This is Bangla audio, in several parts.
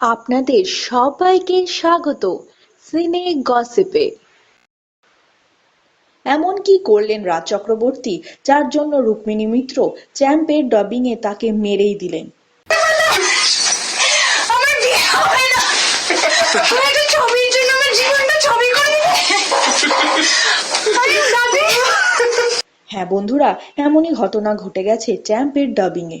আপনাদের সবাইকে স্বাগত সিনে গসিপে। এমন কি করলেন রাজ চক্রবর্তী যার জন্য রুক্মিণী মিত্র চ্যাম্পের ডবিংয়ে তাকে মেরেই দিলেন। হ্যাঁ বন্ধুরা এমনই ঘটনা ঘটে গেছে চ্যাম্পের ডাবিংয়ে।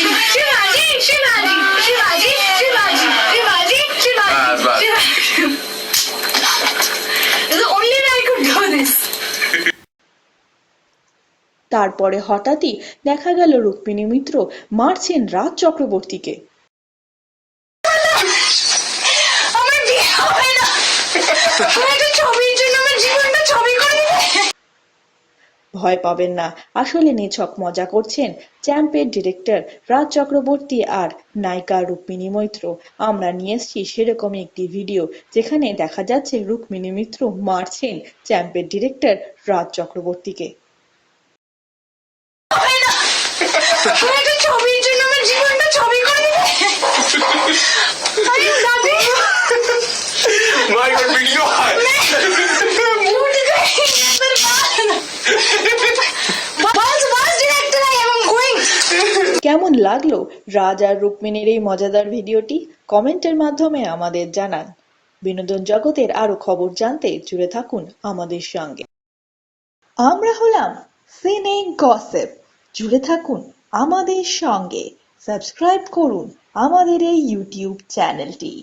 তারপরে হঠাৎই দেখা গেল রুক্মিণী মিত্র মারছেন রাজ চক্রবর্তীকে। ভয় পাবেন না আসলে নিছক মজা করছেন চ্যাম্পের ডিরেক্টর রাজ চক্রবর্তী আর নায়িকা রুক্মিণী মৈত্র। আমরা নিয়ে এসেছি সেরকমই একটি ভিডিও যেখানে দেখা যাচ্ছে রুক্মিণী মিত্র মারছেন চ্যাম্পের ডিরেক্টর রাজ চক্রবর্তীকে। কেমন লাগল রাজা রুক্মিণীর এই মজাদার ভিডিওটি? কমেন্টের মাধ্যমে আমাদের জানান। বিনোদন জগতের আরও খবর জানতে জুড়ে থাকুন আমাদের সঙ্গে। আমরা হলাম সিনে গসেপ। জুড়ে থাকুন আমাদের সঙ্গে। সাবস্ক্রাইব করুন আমাদের এই ইউটিউব চ্যানেলটি।